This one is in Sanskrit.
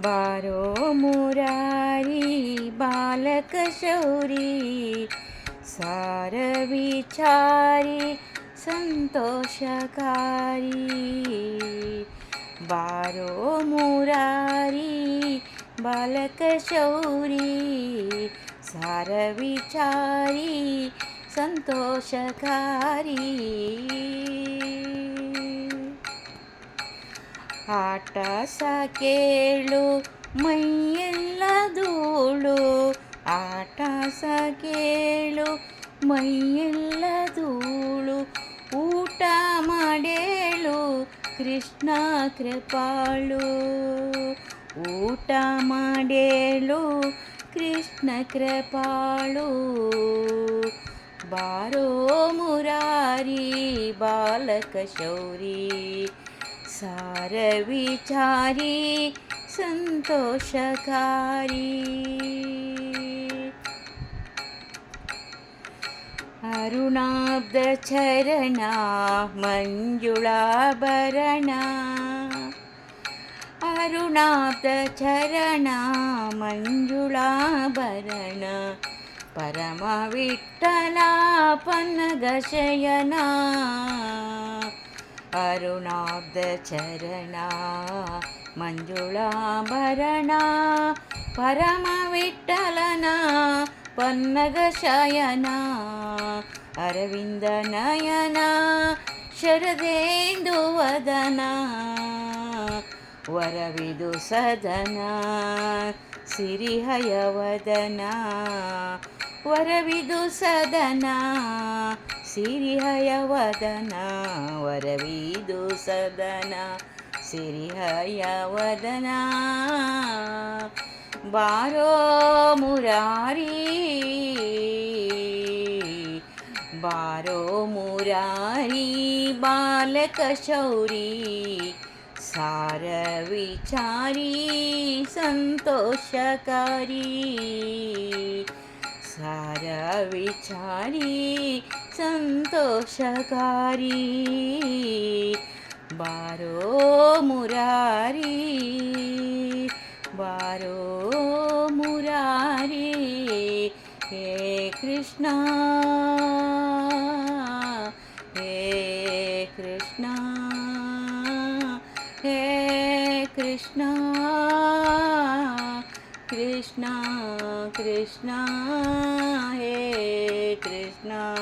बारो मुरारी बालकशौरी सारविचारी संतोषकारी. बारो मुरारी बालकशौरी सारविचारी संतोषकारी. ಆಟ ಕೇಳು ಮೈಯೆಲ್ಲ ಧೂಳು. ಆಟ ಕೇಳು ಮೈಯೆಲ್ಲ ಧೂಳು. ಊಟ ಮಾಡೇಳು, ಕೃಷ್ಣ ಕೃಪಾಳು. ಊಟ ಮಾಡೇಳು, ಕೃಷ್ಣ ಕೃಪಾಳು. ಬಾರೋ ಮುರಾರಿ ಬಾಲಕ ಶೌರಿ सारविचारी सन्तोषकारी अरुणाब्दचरणा मञ्जुळाभरणा। अरुणाब्दचरणा मञ्जुळाभरण। परमविठ्ठला अरुणाब्दचरणा मञ्जुळाभरणा परमविठ्ठलना पन्नगशयना अरविन्दनयना शरदेन्दुवदना वरविदु सदना सिरिहयवदना वरविदु सदना ಸಿರಿಹಯವದನ ವರವಿದು ಸದನ ಸಿರಿಹಯವದನ ಬಾರೋ ಮುರಾರಿ ಬಾರೋ ಮುರಾರಿ ಬಾಲಕ ಶೌರಿ ಸಾರ विचारी सन्तोषकारी बारो मुरारी बारो मुरारी हे कृष्ण हे कृष्ण हे कृष्णा कृष्णा कृष्णा हे कृष्णा।